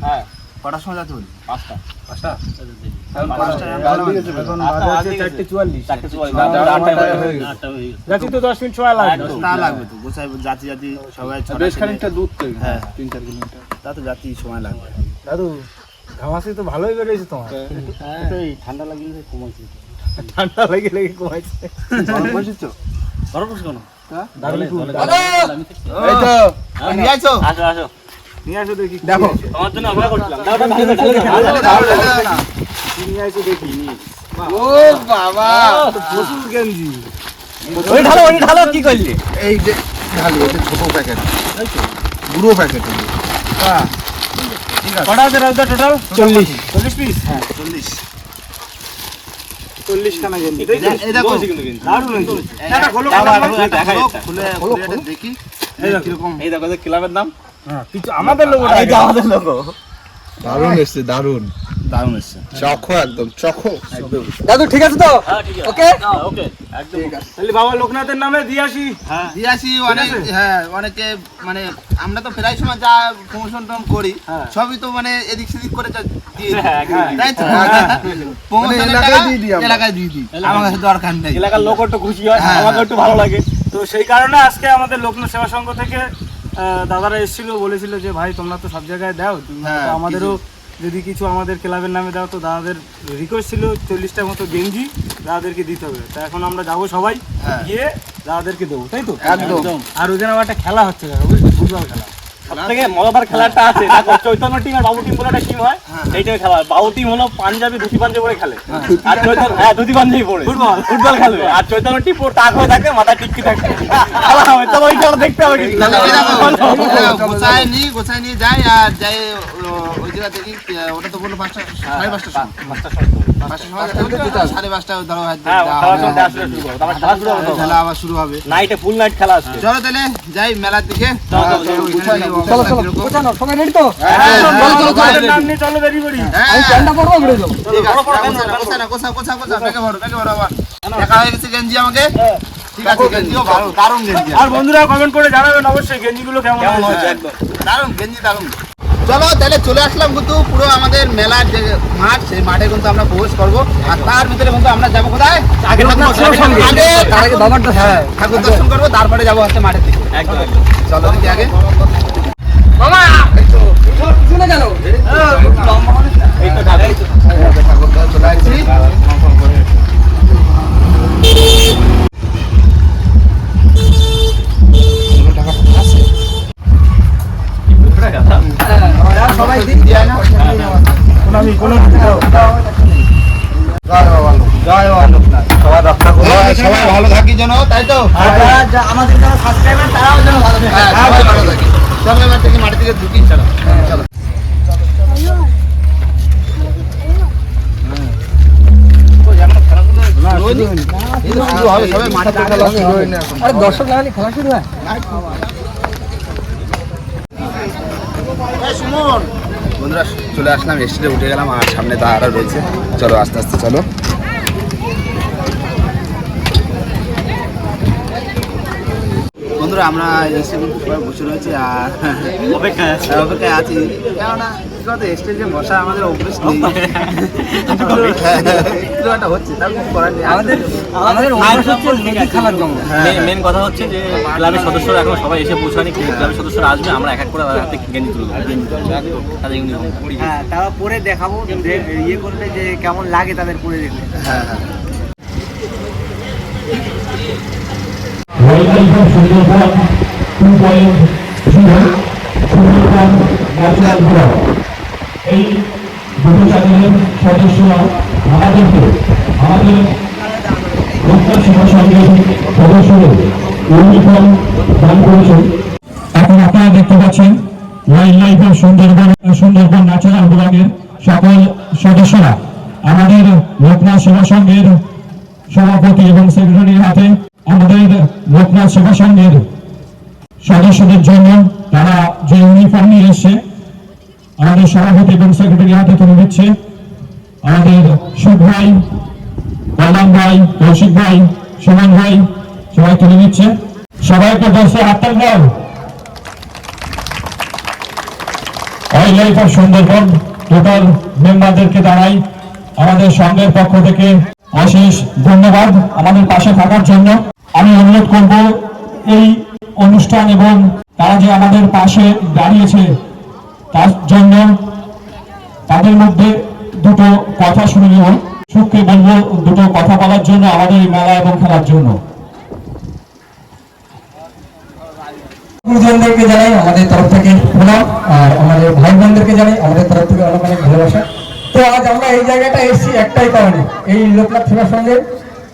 হ্যাঁ। কটার সময় যাতে বলি? পাঁচটা। পাঁচটা? দাদা। হয়ে হয়ে তো হ্যাঁ। ঘামাসি ভালোই বেড়েছে তোমার। এই ঠান্ডা লাগলে কমাইছি। ঠান্ডা লেগে লেগে কমাইছে। কেন? তো- আসো আসো। নিয়ে আসো দেখি দেখো। তোমার জন্য অপেক্ষা করছিলাম দাও, দাও, ঢালে দাও, ঢালে দাও, ঢালে দাও। দাও, দাও, দাও, দাও। কি নিয়ে আসো দেখি ও বাবা প্রচুর গেঞ্জি ওই ঢালো ওই ঢালো কি করলি এই যে ঢালি এটা ছোট প্যাকেট বুড়ো প্যাকেট হ্যাঁ ঠিক আছে কটা আছে রাজদা টোটাল চল্লিশ চল্লিশ পিস হ্যাঁ চল্লিশ দেখ- কীরকম এই দেখো ক্লাবের নাম হ্যাঁ, কিছু আমাদের আমাদের লোগো দারুণ এসছে দারুণ। দারুণ এসছে। চখো একদম চখো। দাদু ঠিক আছে তো? হ্যাঁ, ঠিক আছে। ওকে হ্যাঁ, ওকে, একদম। তাহলে বাবা লোকনাথের নামে দিয়ে আসি। হ্যাঁ। দিয়াছি অনেক হ্যাঁ অনেকে মানে আমরা তো প্রায় সময় যা প্রমোশন টম করি হ্যাঁ। সবই তো মানে এদিক সেদিক করে দিয়ে হ্যাঁ, তাই তো? মানে এলাকায় দিয়ে দিই এলাকায় দিয়ে দিই। আমার কাছে দরকার নেই। এলাকার লোক একটু খুশি হয়। আমাকে একটু ভালো লাগে। তো সেই কারণে আজকে আমাদের লোকনাথ সেবা সংঘ থেকে দাদারা এসেছিল বলেছিল যে ভাই তোমরা তো সব জায়গায় দাও হ্যাঁ, আমাদেরও যদি কিছু আমাদের ক্লাবের নামে দাও তো দাদাদের রিকোয়েস্ট ছিল চল্লিশটার মতো গেঞ্জি দাদাদেরকে দিতে হবে। তা এখন আমরা যাব সবাই হ্যাঁ। গিয়ে দাদাদেরকে দেবো তাই তো? একদম। আর ওইখানে আবার একটা খেলা হচ্ছে ফুটবল খেলা। থেকে মজাদার খেলাটা আছে। দেখো চৈতন্য টিম আর বাবু টিম বলে একটা টিম হয় হ্যাঁ। সেই খেলা। হয়। বাবু টিম হলো পাঞ্জাবি ধুতি পাঞ্জাবি পরে খেলে। আর চৈতন্য হ্যাঁ ধুতি পাঞ্জাবি পরে। ফুটবল। ফুটবল খেলবে আর চৈতন্য টিম পুরো টাক হয়ে থাকে মাথা টিকটি থাকে। খেলা হবে। চলো ওই খেলা দেখতে হবে গোছায় নি গোছায় নিয়ে যাই আর যাই ওই জায়গা দেখি ওটা তো বলল পাঁচটা সাড়ে তো, সাড়ে পাঁচটা হ্যাঁ হ্যাঁ, হ্যাঁ, হ্যাঁ, হয়ে। আমাকে। গেঞ্জি আর বন্ধুরা কমেন্ট করে জানাবেন অবশ্যই গেঞ্জি গুলো কেমন দারুণ গেঞ্জি দারুণ। চলো তাহলে চলে আসলাম কিন্তু পুরো আমাদের মেলার যে মাঠ সেই মাঠে কিন্তু আমরা প্রবেশ করব। আর তার ভিতরে কিন্তু আমরা যাব কোথায়? আগে। হ্যাঁ ঠাকুর দর্শন করব তারপরে যাব হচ্ছে মাঠের দিকে। একদম একদম। চলো আগে। শুনে দর্শক লাগালে খেলা শুরু হয়। বন্ধুরা চলে আসলাম স্টেজে উঠে গেলাম আর সামনে দাঁড়া রয়েছে। চলো আস্তে আস্তে চলো। বন্ধুরা আমরা এসে সবাই বসে রয়েছি আর অপেক্ষায় অপেক্ষায় আছি। কেননা কি বলতো, স্টেজে বসা আমাদের অভ্যেস নেই। একটু একটা হচ্ছে তার কিছু করার নেই। আমাদের আমাদের অভ্যাস হচ্ছে লেগে খেলার জন্য মেন কথা হচ্ছে যে ক্লাবের সদস্যরা এখন সবাই এসে পৌঁছানি ক্লাবের সদস্যরা আসবে আমরা এক এক করে তাদের হাতে গেঞ্জি তুলে দেবো হ্যাঁ তারা পরে দেখাবো যে ইয়ে করলে যে কেমন লাগে তাদের পরে দেখলে। হ্যাঁ হ্যাঁ। ন্যাশনাল এই দুটো চ্যানেলের সদস্যরা আমাদেরকে, আমাদের লোকনাথ সেবা সংঘের সদস্যদের ইউনিফর্ম দান করেছেন এখন আপনারা দেখতে পাচ্ছেন wild life of Sundarban Sundarban natural ব্লকের সকল সদস্যরা আমাদের লোকনাথ সেবা সংঘের সভাপতি এবং সেক্রেটারির হাতে আমাদের লোকনাথ সেবা সংঘের সদস্যদের জন্য তারা যে ইউনিফর্ম নিয়ে এসছে আমাদের সভাপতি এবং সেক্রেটারি হাতে তুলে দিচ্ছে। আমাদের সুখ ভাই কল্যাণ ভাই, কৌশিক ভাই, সুমন ভাই, সবাই তুলে দিচ্ছে। সবাইকে দর্শক হাততাল দাও wild life of Sundarban total মেম্বারদেরকে জানাই, আমাদের সংঘের পক্ষ থেকে অশেষ ধন্যবাদ আমাদের পাশে থাকার জন্য। আমি অনুরোধ করব, এই অনুষ্ঠান এবং তারা যে আমাদের পাশে দাঁড়িয়েছে তার জন্য তাদের মধ্যে দুটো কথা শুনে নেব সুখকে বলব দুটো কথা বলার জন্য আমাদের এই মেলা এবং খেলার জন্য। গুরুজনদেরকে জানাই আমাদের তরফ থেকে প্রণাম আর আমাদের ভাই বোনদেরকে জানাই আমাদের তরফ থেকে অনেক অনেক ভালোবাসা। তো আজ আমরা এই জায়গাটা এসেছি একটাই কারণে এই লোকনাথ সেবা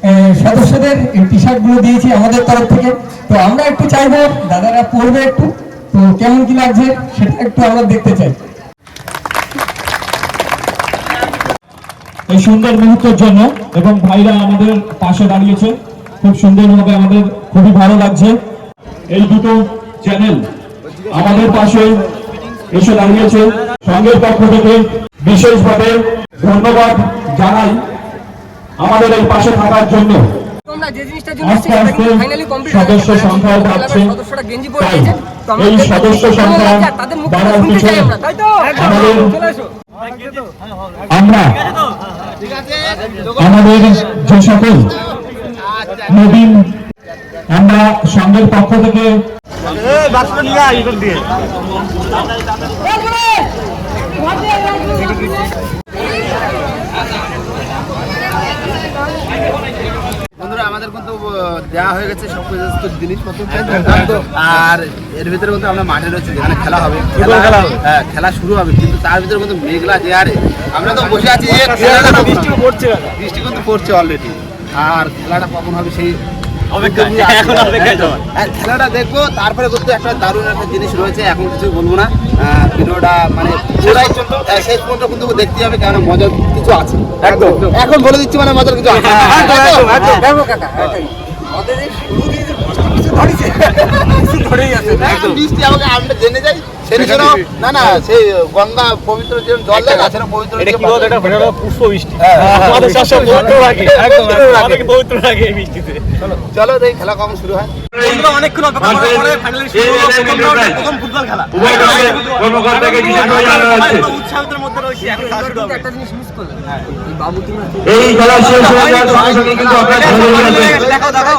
আহ, সদস্যদের টি শার্টগুলো দিয়েছি আমাদের তরফ থেকে। তো আমরা একটু চাইব দাদারা পড়বে একটু। তো কেমন কি লাগছে সেটা একটু আমরা দেখতে চাই। এই সুন্দর মুহূর্তের জন্য এবং ভাইরা আমাদের পাশে দাঁড়িয়েছে খুব সুন্দরভাবে আমাদের খুবই ভালো লাগছে। এই দুটো চ্যানেল আমাদের পাশে এসে দাঁড়িয়েছে। সঙ্গের পক্ষ থেকে বিশেষভাবে ধন্যবাদ জানাই আমাদের এই পাশে থাকার জন্য। আমরা যে জিনিসটার জন্য সদস্য। সংখ্যাও বাড়ছে। সদস্যরা গেঞ্জি পরে এই সদস্য সংখ্যা বাড়ার পিছনে আমরা আমাদের যে সকল নবীন আমরা সংঘের পক্ষ থেকে বন্ধুরা আমাদের কিন্তু আহ, দেওয়া হয়ে গেছে সব জিনিসপত্র আর এর ভিতরে কিন্তু আমরা মাঠে রয়েছি যেখানে খেলা হবে। খেলা হ্যাঁ খেলা শুরু হবে কিন্তু তার ভিতরে কিন্তু মেঘলা দেয়ারে আমরা তো বসে আছি যে বৃষ্টি পড়ছে বৃষ্টি কিন্তু পড়ছে অলরেডি আর খেলাটা কখন হবে সেই হ্যাঁ, খেলাটা দেখব তারপরে কিন্তু একটা দারুণ একটা জিনিস রয়েছে এখন কিছু বলব না। ভিডিওটা মানে আহ, শেষ পর্যন্ত? কিন্তু দেখতে হবে কারণ মজার কিছু আছে। একদম। এখন বলে দিচ্ছি মানে মজার কিছু আছে। একদম, একদম, একদম। একদম বৃষ্টি আমাকে আমরা জেনে যাই না না সেই গঙ্গা পবিত্র যে জল না সেটা পবিত্র এটা কি বলতো এটা এটা পুষ্প বৃষ্টি। হ্যাঁ, হ্যাঁ, আমাদের হ্যাঁ, পবিত্র লাগে একদম, একদম। পবিত্র লাগে এই বৃষ্টিতে। চলো দেখি খেলা কখন শুরু হয়? অনেকক্ষণ অপেক্ষা করার ফাইনালি শুরু হলো প্রথম ফুটবল খেলা। উৎসাহিতের মধ্যে রয়েছে এখন খেলা শুরু হবে। একটা জিনিস মিস এই বাবু তুমি এই খেলা শেষ হয়ে যাওয়ার সঙ্গে সঙ্গে কিন্তু আপনার ঘরে চলে দেখাও দেখাও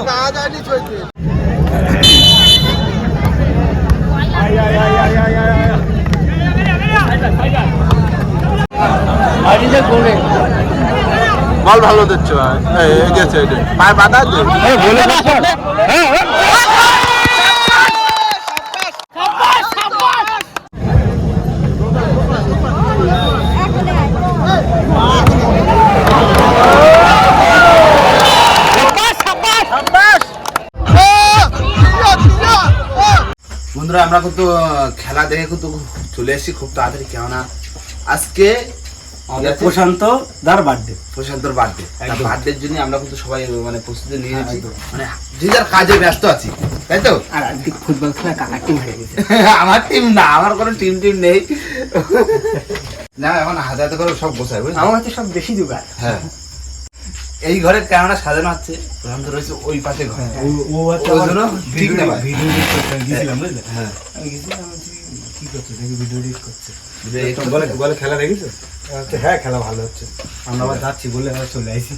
বল ভালো দিচ্ছ গেছে পায়ে বাধা আছে? বন্ধুরা আমরা কিন্তু খেলা দেখে কিন্তু চলে এসেছি খুব তাড়াতাড়ি কেননা আজকে প্রশান্ত দার বার্থডে প্রশান্তর বার্থডে বার্থডের জন্য আমরা কিন্তু সবাই মানে প্রস্তুতি নিয়ে নিয়েছি। মানে যে যার কাজে ব্যস্ত আছি তাই তো? আর আজকে ফুটবল খেলা কাকার টিম হয়ে গেছে। আমার টিম না আমার কোনো টিম টিম নেই। না এখন হাতে হাতে করে সব গোছায় বুঝলি? আমার কাছে সব বেশি জোগাড়। হ্যাঁ। এই ঘরের কেননা সাজানো হচ্ছে। প্রধানত রয়েছে ওই পাশে ঘর। ও ওই জন্য ঠিক না ভাই। ভিডিও এডিট করতে গেছিলাম বুঝলে? হ্যাঁ। আমি গেছিলাম কি করছে দেখি ভিডিও এডিট করছে। বলে বলে খেলা দেখেছ? হ্যাঁ খেলা ভালো হচ্ছে। আমরা আবার যাচ্ছি বলে আবার চলে আইসি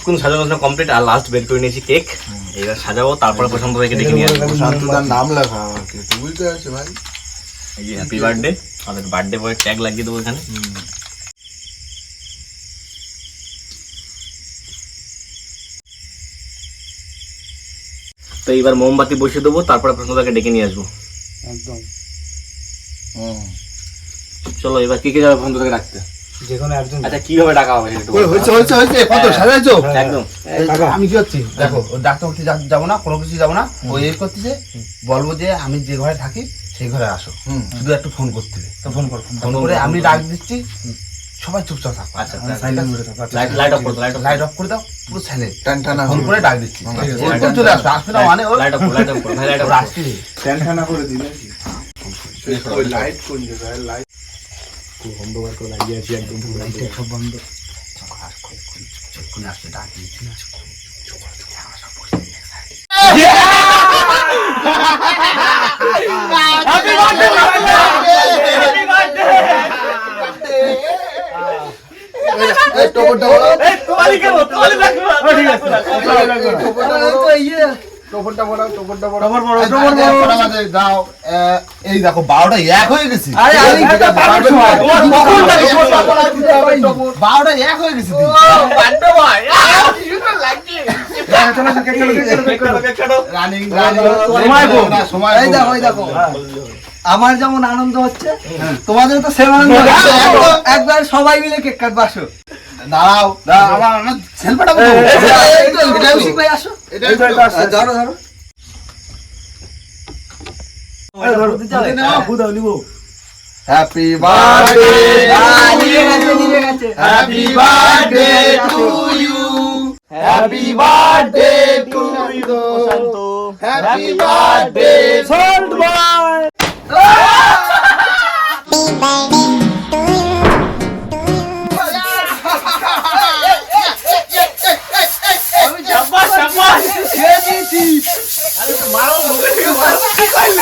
বন্ধুরা সব কিন্তু সাজানো গোছানো কমপ্লিট আর লাস্ট বের করে নিয়েছি কেক এবার সাজাবো তারপরে প্রশান্ত ভাইকে ডেকে নিয়ে আসব। শান্তদার নাম লেখা আমাকে তুই বুঝতে পারছিস ভাই। এই যে হ্যাপি বার্থডে আমাদের বার্থডে বয় ট্যাগ লাগিয়ে দেবো এখানে। তো এইবার মোমবাতি বসিয়ে দেবো তারপরে প্রশান্তদাকে ডেকে নিয়ে আসব। একদম। চলো এবার কে কে যাবে প্রশান্তদাকে ডাকতে যে কোনো একজন আচ্ছা কীভাবে ডাকা হবে সেটা একটু ওই বলো। হয়েছে হয়েছে হয়েছে কত সাজাইছো একদম। আমি কি হচ্ছি দেখো ডাক্তার করতে যাব না কোনো কিছু যাব না। ও এই করতেছে বলব যে আমি যে ঘরে থাকি সেই ঘরে আসো। শুধু একটু ফোন করতে তো ফোন কর ফোন করে। আমি ডাক দিচ্ছি সবাই চুপচাপ থাকো। আচ্ছা লাইট লাইট অফ করো লাইট লাইট অফ করে। দাও পুরো সাইলেন্ট টান টানা ফোন করে ডাক দিচ্ছি। এরকম চলে আসবে আসবে না মানে ওর লাইট অফ লাইট অফ করো। ভাই লাইট অফ ওর পুরো অন্ধকার করে লাগিয়ে আছি একদম পুরো সব বন্ধ চোখ আর চক্ষুনি আসছে ডাক দিয়েছি না Happy birthday, Happy birthday, Happy birthday. Eh, তোমারই কেন তোমারই লাগবে ঠিক আছে টোপরটা বড় টোপরটা বড় টোপর বড় টোপর এই দেখো 12টা এক হয়ে গেছে। সময় এক হয়ে গেছে। হ্যাঁ, হ্যাঁ। রানিং রানিং সময় হ্যাঁ। আমার যেমন আনন্দ হচ্ছে তোমাদের তো সেম আনন্দ হ্যাঁ, হচ্ছে। একবার সবাই মিলে কেক কাটবো আসো দাঁড়াও আমার আমার সেলফিটা ভাই আসো। এটা এটা আসছে। ধরো ধরো। Happy birthday happy birthday to you happy birthday to you happy birthday salt boy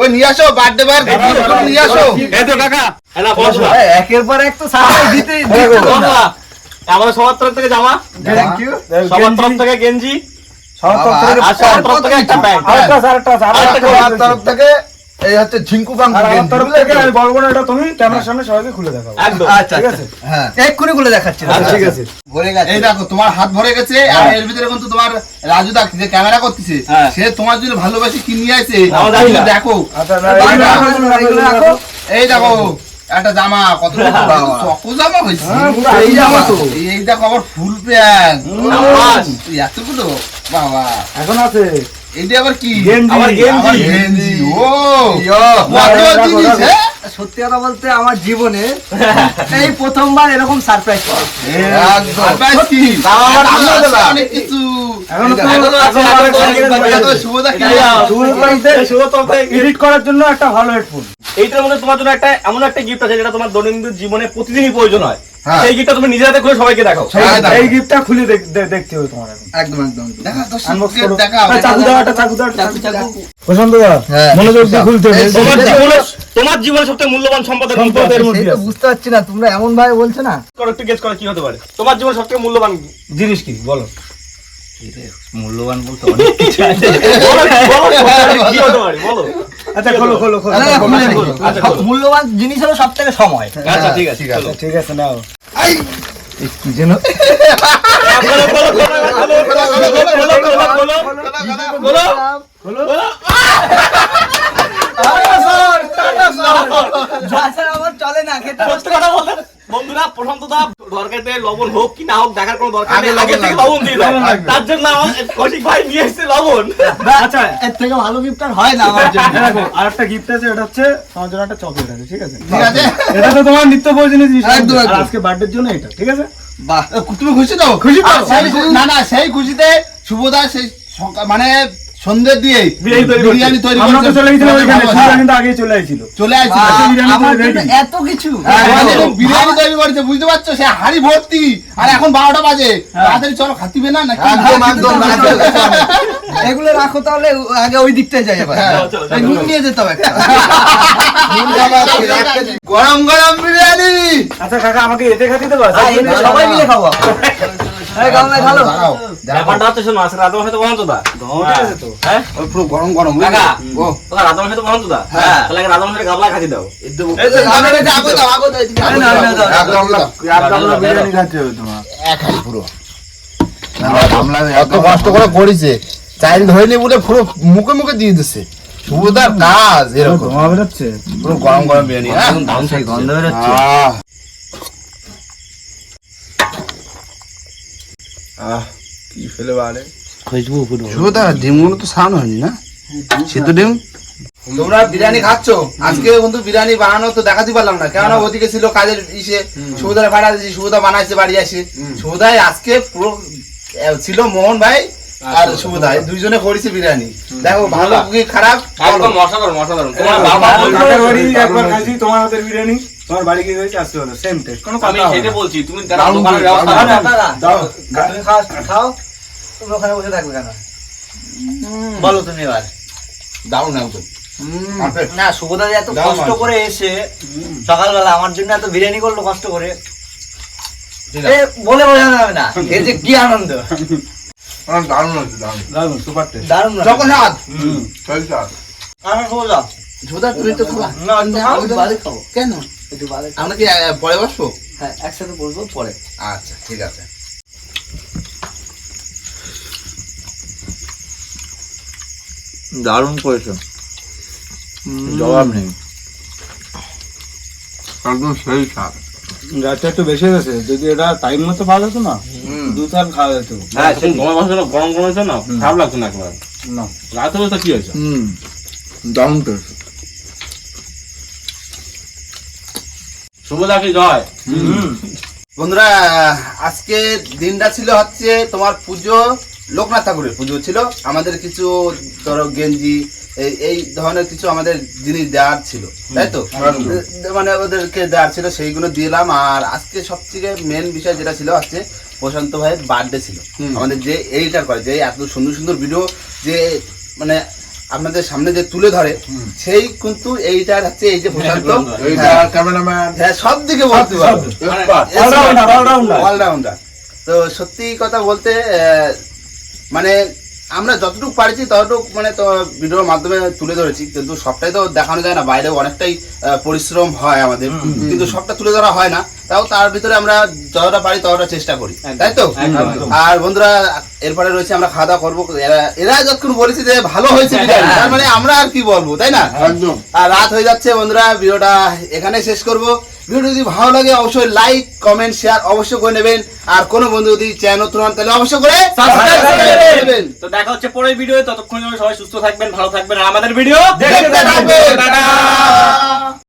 ওই নিয়ে আসো বার্থডে বার। নিয়ে আসো। এই তো কাকা। না বসো। একের পর এক তো আমাদের সবার তরফ থেকে জামা। থ্যাংক ইউ সবার তরফ থেকে গেঞ্জি। সবার তরফ থেকে আর সবার তরফ থেকে একটা প্যান্ট। আরেকটা আরেকটা আরেকটা তরফ থেকে এই হচ্ছে ঝিঙ্কু বাং তরফ থেকে আমি বলব না এটা তুমি ক্যামেরার সামনে সবাইকে খুলে দেখাবো একদম। আচ্ছা ঠিক আচ্ছা আছে? হ্যাঁ। এক্ষুনি খুলে দেখাচ্ছি। আচ্ছা, ঠিক আছে। ভরে গেছে। এই দেখো তোমার হাত ভরে গেছে আর এর ভিতরে কিন্তু তোমার রাজু দা যে ক্যামেরা করতেছে হ্যাঁ। সে তোমার জন্য ভালোবাসি কি নিয়ে আমার না। দেখো। আচ্ছা। এই দেখো একটা জামা কত চকো জামা হয়েছে। হ্যাঁ, এই জামা তো। এই দেখো আবার ফুল প্যান্ট। এতগুলো। বাবা। এখন আছে। সত্যি কথা বলতে আমার জীবনে এই প্রথমবার এরকম সারপ্রাইজ করার জন্য একটা হল হেডফোন এইটার মধ্যে তোমার জন্য একটা এমন একটা গিফট আছে যেটা তোমার দৈনন্দিন জীবনে প্রতিদিনই প্রয়োজন হয়। সেই গিফটটা তুমি নিজের হাতে করে সবাইকে দেখাও। হ্যাঁ, এই গিফটটা খুলে দেখতে হবে তোমার একদম একদম। দেখা তো আনবক্স শিখতে করো। দেখা আরে, চাকু দাও একটা চাকু দাও চাকু, চাকু। প্রশান্ত দা হ্যাঁ। মনোযোগ দিয়ে খুলতে হবে। তোমার এটা- তোমার জীবনে সবথেকে মূল্যবান সম্পদের সম্পদের মধ্যে। সেই তো আছে। বুঝতে পারছি না তোমরা এমন ভাবে বলছো না। করো একটু গেস করো কি হতে পারে। তোমার জীবনে সবথেকে মূল্যবান জিনিস কি? বলো। মূল্যবান বলতে অনেক কিছু আছে। বলো, আচ্ছা খোলো খোলো খোলো খুলে। আচ্ছা, সব মূল্যবান জিনিস হলো সব থেকে সময়। আচ্ছা ঠিক আছে ঠিক আছে। ঠিক আছে নাও। কি যেন? চলে না খেতে কথা বলো বন্ধুরা প্রশান্ত দা দরকারিতে লবণ হোক কি না হোক দেখার কোনো দরকার নেই। আগে থেকে লবণ দিয়ে দাও। তার জন্য কৌশিক ভাই নিয়ে এসেছে লবণ। আচ্ছা এর থেকে ভালো গিফট আর হয় না আমার জন্য। দেখো আর একটা গিফট আছে এটা হচ্ছে তোমার জন্য একটা চকলেট আছে ঠিক আছে? ঠিক আছে। এটা তো তোমার নিত্য প্রয়োজনীয় জিনিস। একদম, আর আজকে বার্থডের জন্য এটা ঠিক আছে? বাহ। তুমি খুশি তো? খুশি তো? না না সেই খুশিতে শুভদা সেই মানে সন্ধ্যে দিয়ে বিরিয়ানি তৈরি করছে। বিরিয়ানি তৈরি আমরা তো চলে গেছিলাম ওইখানে হ্যাঁ, সুজা কিন্তু চলে চলে। এত কিছু। হ্যাঁ, আমাদের একদম। বিরিয়ানি তৈরি করেছে বুঝতে পারছ? সে হাড়ি ভর্তি। আর এখন বারোটা বাজে। তাড়াতাড়ি চলো খাতিবে না নাকি? এগুলো রাখো তাহলে আগে ওই দিকটায় যাই এবার। হ্যাঁ, নুন নিয়ে যেতে হবে গরম গরম বিরিয়ানি। আচ্ছা কাকা আমাকে এতে খাতে দেবো? সবাই মিলে খাব। হ্যাঁ হ্যাঁ। এত কষ্ট করে করেছে চাইল ধরেনি বলে পুরো মুখে মুখে দিয়ে দিচ্ছে সুবিধার কাজ এরকম। পুরো গরম গরম বিরিয়ানি হ্যাঁ? গন্ধ বেরোচ্ছে। আহ। আহ, কি ফেলে বাড়ে? খুশবু পুরো সুবিধা ডিমগুলো তো সারানো হয়নি না? সিদ্ধ ডিম? তোমরা বিরিয়ানি খাচ্ছ? আজকে বিরিয়ানি বানানো তো দেখাতে পারলাম না। কেননা ওদিকে ছিল কাজের ইসে। সুবিধার ভাড়া দিয়েছি সুবিধা বানাইছে বাড়ি আসে সুবিধায় আজকে পুরো ছিল মোহন ভাই আর সুবিধা। এই দুইজনে করেছে বিরিয়ানি। দেখো ভালো কি খারাপ বলো। একদম মশাদার মশাদার তোমার বাবা খাইছি তোমার হাতের বিরিয়ানি। তোমার বাড়ি গিয়ে হয়েছে? আজকে হলো সেম টেস্ট কোনো কথা হবে সেটা বলছি তুমি। দাও। তুমি খাও খাও তুমি ওখানে বসে থাকবে কেন? বলো তুমি এবার। একদম Perfect. না সুবোধা এত কষ্ট করে এসে সকালবেলা আমার জন্য এত বিরিয়ানি করল কষ্ট করে বলে বোঝানো যাবে না। এর যে কি আনন্দ। দারুণ হয়েছে দারুণ। দারুণ সুপার টেস্ট দারুণ না যখন হাত আমার তুমি তো খাবা। না আমি বাদে খাব। কেন? একটু বাদে আমরা কি পরে বসবো? হ্যাঁ একসাথে বলব পরে। আচ্ছা ঠিক আছে। দারুণ করেছ। জবাব নেই। একদম সেই স্বাদ। গাছটা একটু বেশি গেছে যদি এটা টাইম মতো পাওয়া হতো না দু থাল খাওয়া যেত। হ্যাঁ সেই গরম মশলা গরম গরম হয়েছে না খারাপ লাগছে না একবার। না। রাতে বলতে কি হয়েছে? হুম। দারুণ টেস্ট শুভদা কি জয়। বন্ধুরা আজকে দিনটা ছিল হচ্ছে তোমার পুজো লোকনাথ ঠাকুরের পুজো ছিল। আমাদের কিছু ধরো গেঞ্জি এই এই ধরনের কিছু আমাদের জিনিস দেওয়ার ছিল তাই তো? মানে ওদেরকে দেওয়ার ছিল সেইগুলো দিলাম। আর আজকে সবথেকে মেন বিষয় যেটা ছিল হচ্ছে প্রশান্ত ভাইয়ের বার্থডে ছিল। আমাদের যে এডিটার করে যে এত সুন্দর সুন্দর ভিডিও যে মানে আপনাদের সামনে যে তুলে ধরে সেই কিন্তু এইটার হচ্ছে এই যে প্রশান্ত। হ্যাঁ, ক্যামেরাম্যান হ্যাঁ সব দিকে। অলরাউন্ডার তো সত্যি কথা বলতে মানে আমরা যতটুকু পারছি ততটুকু মানে তো ভিডিওর মাধ্যমে তুলে ধরেছি কিন্তু সবটাই তো দেখানো যায় না। বাইরে অনেকটাই পরিশ্রম হয় আমাদের। কিন্তু সবটা তুলে ধরা হয় না। তাও তার ভিতরে আমরা যতটা পারি ততটা চেষ্টা করি। তাই তো? আর বন্ধুরা এরপরে রয়েছে আমরা খাওয়া দাওয়া করব। এরা এরা যতক্ষণ বলেছি যে ভালো হয়েছে তার মানে আমরা আর কি বলব তাই না? আর রাত হয়ে যাচ্ছে বন্ধুরা ভিডিওটা এখানে শেষ করব। ভিডিও যদি ভালো লাগে অবশ্যই লাইক কমেন্ট শেয়ার অবশ্যই করে নেবেন। আর কোনো বন্ধু যদি চ্যানেল নতুন হন তাহলে অবশ্যই করে নেবেন। তো দেখা হচ্ছে পরের ভিডিও ততক্ষণ সবাই সুস্থ থাকবেন ভালো থাকবেন। আর আমাদের ভিডিও দেখতে থাকবেন। টাটা।